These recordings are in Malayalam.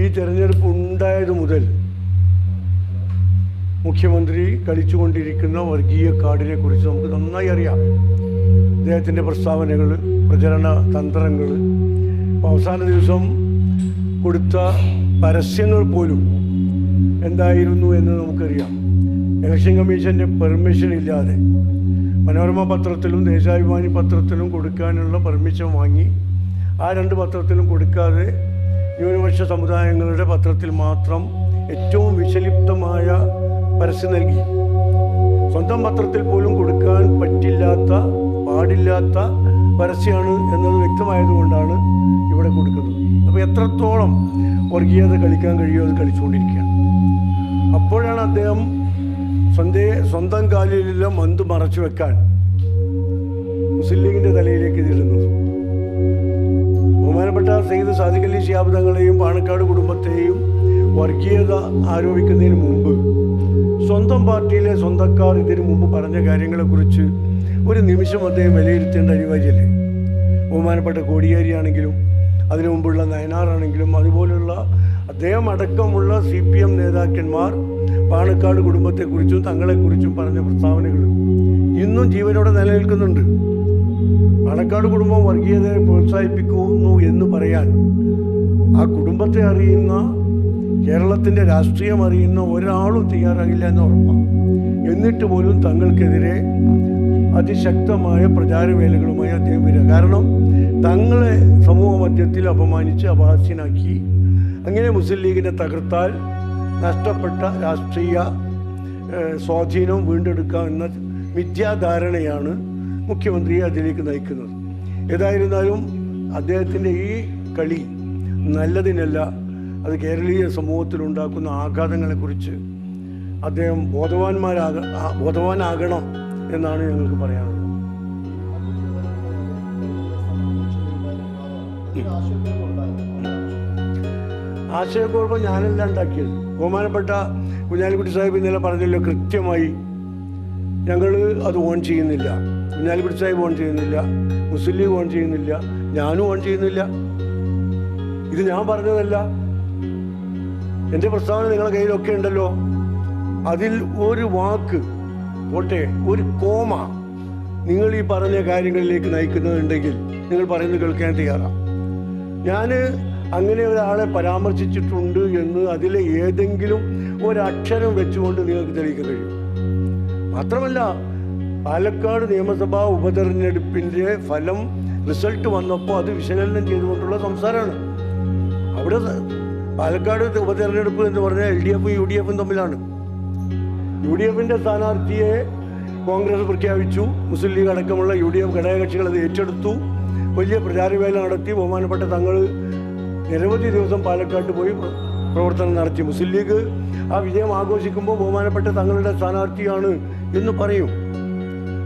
ഈ തെരഞ്ഞെടുപ്പ് ഉണ്ടായത് മുതൽ മുഖ്യമന്ത്രി കളിച്ചുകൊണ്ടിരിക്കുന്ന വർഗീയ കാർഡിനെ കുറിച്ച് നമുക്ക് നന്നായി അറിയാം. അദ്ദേഹത്തിന്റെ പ്രസ്താവനകൾ പ്രചരണ തന്ത്രങ്ങൾ. അവസാന ദിവസം കൊടുത്ത പരസ്യങ്ങൾ പോലും എന്തായിരുന്നു എന്ന് നമുക്കറിയാം. ഇലക്ഷൻ കമ്മീഷന്റെ പെർമിഷൻ ഇല്ലാതെ മനോരമ പത്രത്തിലും ദേശാഭിമാനി പത്രത്തിലും കൊടുക്കാനുള്ള പെർമിഷൻ വാങ്ങി ആ രണ്ട് പത്രത്തിലും കൊടുക്കാതെ ന്യൂനപക്ഷ സമുദായങ്ങളുടെ പത്രത്തിൽ മാത്രം ഏറ്റവും വിഷലിപ്തമായ പരസ്യം നൽകി. സ്വന്തം പത്രത്തിൽ പോലും കൊടുക്കാൻ പറ്റില്ലാത്ത പാടില്ലാത്ത പരസ്യമാണ് എന്നത് വ്യക്തമായതുകൊണ്ടാണ് ഇവിടെ കൊടുക്കുന്നത്. അപ്പോൾ എത്രത്തോളം വർഗീയത കളിക്കാൻ കഴിയുമോ അത് കളിച്ചുകൊണ്ടിരിക്കുകയാണ്. അപ്പോഴാണ് അദ്ദേഹം സ്വന്തം സ്വന്തം കാലിലെല്ലാം മന്ത് മറച്ചു വെക്കാൻ മുസ്ലിം ലീഗിന്റെ തലയിലേക്ക് ഇതിടുന്നത് ബഹുമാനപ്പെട്ട സെയ്ദ് സാദിഖലി ശിഹാബ് തങ്ങളെയും പാണക്കാട് കുടുംബത്തെയും വർഗീയത ആരോപിക്കുന്നതിന് മുമ്പ് സ്വന്തം പാർട്ടിയിലെ സ്വന്തക്കാർ ഇതിനു മുമ്പ് പറഞ്ഞ കാര്യങ്ങളെക്കുറിച്ച് ഒരു നിമിഷം അദ്ദേഹം വിലയിരുത്തേണ്ട അനിവാര്യമല്ലേ ബഹുമാനപ്പെട്ട കോടിയേരിയാണെങ്കിലും അതിനു മുമ്പുള്ള നയനാറാണെങ്കിലും അതുപോലുള്ള അദ്ദേഹം അടക്കമുള്ള സി പി എം നേതാക്കന്മാർ പാണക്കാട് കുടുംബത്തെക്കുറിച്ചും തങ്ങളെക്കുറിച്ചും പറഞ്ഞ പ്രസ്താവനകൾ ഇന്നും ജീവനോടെ നിലനിൽക്കുന്നുണ്ട്. പാണക്കാട് കുടുംബം വർഗീയതയെ പ്രോത്സാഹിപ്പിക്കുന്നു എന്ന് പറയാൻ ആ കുടുംബത്തെ അറിയുന്ന കേരളത്തിന്റെ രാഷ്ട്രീയം അറിയുന്ന ഒരാളും തയ്യാറാകില്ല എന്ന് ഉറപ്പാണ്. എന്നിട്ട് പോലും തങ്ങൾക്കെതിരെ അതിശക്തമായ പ്രചാരവേലകളുമായി അദ്ദേഹം വരിക. കാരണം തങ്ങളെ സമൂഹ മധ്യത്തിൽ അപമാനിച്ച് അപഹാസ്യനാക്കി അങ്ങനെ മുസ്ലിം ലീഗിനെ തകർത്താൽ നഷ്ടപ്പെട്ട രാഷ്ട്രീയ സ്വാധീനവും സ്വാധീനം വീണ്ടെടുക്കാം എന്ന മിഥ്യാധാരണയാണ് മുഖ്യമന്ത്രിയെ അതിലേക്ക് നയിക്കുന്നത്. ഏതായിരുന്നാലും അദ്ദേഹത്തിന്റെ ഈ കളി നല്ലതിനല്ല അത് കേരളീയ സമൂഹത്തിലുണ്ടാക്കുന്ന ആഘാതങ്ങളെക്കുറിച്ച് അദ്ദേഹം ബോധവാന്മാരാക ബോധവാനാകണം എന്നാണ് ഞങ്ങൾക്ക് പറയാനുള്ളത്. ആശയക്കുഴപ്പം ഞാനല്ല ഉണ്ടാക്കിയത്. ബഹുമാനപ്പെട്ട കുഞ്ഞാലിക്കുട്ടി സാഹിബ് ഇന്നലെ പറഞ്ഞല്ലോ കൃത്യമായി ഞങ്ങൾ അത് ഓൺ ചെയ്യുന്നില്ല. കുഞ്ഞാലിക്കുട്ടി പിടിച്ചായി ഓൺ ചെയ്യുന്നില്ല. മുസ്ലിം ലീഗ് ഓൺ ചെയ്യുന്നില്ല. ഞാനും ഓൺ ചെയ്യുന്നില്ല. ഇത് ഞാൻ പറഞ്ഞതല്ല. എന്റെ പ്രസ്താവന നിങ്ങളുടെ കയ്യിലൊക്കെ ഉണ്ടല്ലോ. അതിൽ ഒരു വാക്ക് പോട്ടെ ഒരു കോമ നിങ്ങൾ ഈ പറഞ്ഞ കാര്യങ്ങളിലേക്ക് നയിക്കുന്നുണ്ടെങ്കിൽ നിങ്ങൾ പറയുന്നത് കേൾക്കാൻ തയ്യാറാണ് ഞാൻ അങ്ങനെ ഒരാളെ പരാമർശിച്ചിട്ടുണ്ട് എന്ന് അതിലെ ഏതെങ്കിലും ഒരക്ഷരം വെച്ചുകൊണ്ട് നിങ്ങൾക്ക് തെളിയിക്കാൻ കഴിയും. മാത്രമല്ല പാലക്കാട് നിയമസഭാ ഉപതെരഞ്ഞെടുപ്പിന്റെ ഫലം റിസൾട്ട് വന്നപ്പോൾ അത് വിശകലനം ചെയ്തുകൊണ്ടുള്ള സംസാരമാണ്. അവിടെ പാലക്കാട് ഉപതെരഞ്ഞെടുപ്പ് എന്ന് പറഞ്ഞാൽ എൽ ഡി എഫും യു ഡി എഫും തമ്മിലാണ്. യു ഡി എഫിന്റെ സ്ഥാനാർത്ഥിയെ കോൺഗ്രസ് പ്രഖ്യാപിച്ചു. മുസ്ലിം ലീഗ് അടക്കമുള്ള യു ഡി എഫ് ഘടകകക്ഷികൾ അത് ഏറ്റെടുത്തു. വലിയ പ്രചാരവേല നടത്തി. ബഹുമാനപ്പെട്ട തങ്ങൾ നിരവധി ദിവസം പാലക്കാട്ട് പോയി പ്രവർത്തനം നടത്തി. മുസ്ലിം ലീഗ് ആ വിജയം ആഘോഷിക്കുമ്പോൾ ബഹുമാനപ്പെട്ട തങ്ങളുടെ സ്ഥാനാർത്ഥിയാണ് എന്ന് പറയും.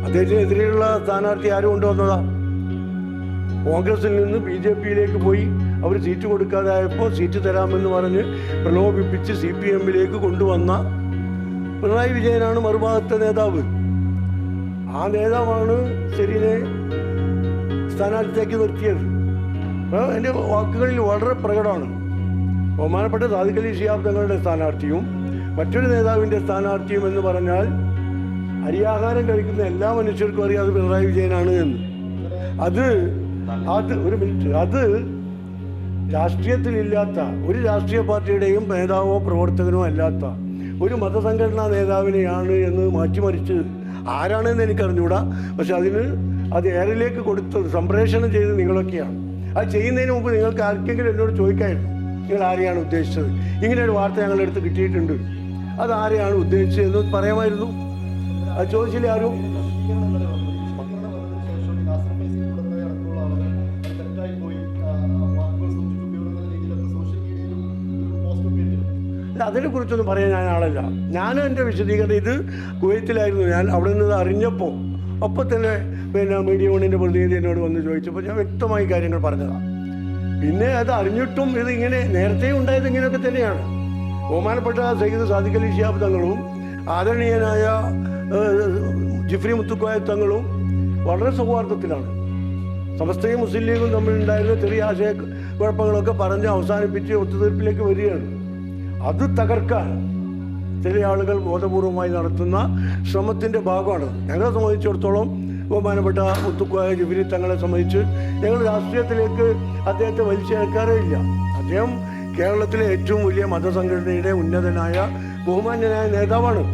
അദ്ദേഹത്തിനെതിരെയുള്ള സ്ഥാനാർത്ഥി ആരും കൊണ്ടുവന്നതാ? കോൺഗ്രസിൽ നിന്ന് ബി ജെ പിയിലേക്ക് പോയി അവർ സീറ്റ് കൊടുക്കാതായപ്പോൾ സീറ്റ് തരാമെന്ന് പറഞ്ഞ് പ്രലോഭിപ്പിച്ച് സി പി എമ്മിലേക്ക് കൊണ്ടുവന്ന പിണറായി വിജയനാണ് മറുഭാഗത്തെ നേതാവ്. ആ നേതാവാണ് ശരിനെ സ്ഥാനാർത്ഥിയാക്കി നിർത്തിയത്. എന്റെ വാക്കുകളിൽ വളരെ പ്രകടമാണ്. ബഹുമാനപ്പെട്ട സാദിഖലി ഷിയാബ് തങ്ങളുടെ സ്ഥാനാർത്ഥിയും മറ്റൊരു നേതാവിന്റെ സ്ഥാനാർത്ഥിയും എന്ന് പറഞ്ഞാൽ അരിയാഹാരം കഴിക്കുന്ന എല്ലാ മനുഷ്യർക്കും അറിയാം അത് പിണറായി വിജയനാണ് എന്ന്. അത് അത് ഒരു മിനിറ്റ്. അത് രാഷ്ട്രീയത്തിലില്ലാത്ത ഒരു രാഷ്ട്രീയ പാർട്ടിയുടെയും നേതാവോ പ്രവർത്തകനോ അല്ലാത്ത ഒരു മതസംഘടനാ നേതാവിനെയാണ് എന്ന് മാറ്റിമറിച്ച് ആരാണെന്ന് എനിക്കറിഞ്ഞൂടാ. പക്ഷെ അതിന് അത് എയറിലേക്ക് കൊടുത്തത് സംപ്രേഷണം ചെയ്ത് നിങ്ങളൊക്കെയാണ്. അത് ചെയ്യുന്നതിന് മുമ്പ് നിങ്ങൾക്ക് ആർക്കെങ്കിലും എന്നോട് ചോദിക്കായിരുന്നു നിങ്ങൾ ആരെയാണ് ഉദ്ദേശിച്ചത്? ഇങ്ങനെ ഒരു വാർത്ത ഞങ്ങളുടെ അടുത്ത് കിട്ടിയിട്ടുണ്ട്. അത് ആരെയാണ് ഉദ്ദേശിച്ചത് എന്ന് പറയാമായിരുന്നു. ചോദിച്ചില്ല ആരും? അതിനെ അതിനെക്കുറിച്ചൊന്നും പറയാൻ ഞാൻ ആളല്ല. ഞാൻ എന്റെ വിശദീകരണം ഇത് കുവൈത്തിലായിരുന്നു. ഞാൻ അവിടെ നിന്ന് അറിഞ്ഞപ്പോൾ അപ്പം തന്നെ പിന്നെ മീഡിയ വണ്ണിന്റെ പ്രതിനിധി എന്നോട് വന്ന് ചോദിച്ചപ്പോൾ ഞാൻ വ്യക്തമായി കാര്യങ്ങൾ പറഞ്ഞതാണ് പിന്നെ അത് അറിഞ്ഞിട്ടും ഇത് ഇങ്ങനെ നേരത്തെ ഉണ്ടായത് ഇങ്ങനെയൊക്കെ തന്നെയാണ്. ബഹുമാനപ്പെട്ട സയ്യിദ് സാദിഖലി ഷിയാബ് തങ്ങളും ആദരണീയനായ ജിഫ്രി മുത്തുക്കോയ തങ്ങളും വളരെ സൗഹാർദ്ദത്തിലാണ്. സമസ്തയും മുസ്ലിം ലീഗും തമ്മിലുണ്ടായിരുന്ന ചെറിയ ആശയ കുഴപ്പങ്ങളൊക്കെ പറഞ്ഞ് അവസാനിപ്പിച്ച് ഒത്തുതീർപ്പിലേക്ക് വരികയാണ്. അത് തകർക്കാൻ ചില ആളുകൾ ബോധപൂർവമായി നടത്തുന്ന ശ്രമത്തിന്റെ ഭാഗമാണ്. ഞങ്ങളെ സംബന്ധിച്ചിടത്തോളം ബഹുമാനപ്പെട്ട മുത്തുക്കോയ ജിഫ്രി തങ്ങളെ സംബന്ധിച്ച് ഞങ്ങൾ രാഷ്ട്രീയത്തിലേക്ക് അദ്ദേഹത്തെ വലിച്ചേർക്കാറേ ഇല്ല. അദ്ദേഹം കേരളത്തിലെ ഏറ്റവും വലിയ മതസംഘടനയുടെ ഉന്നതനായ ബഹുമാന്യനായ നേതാവാണ്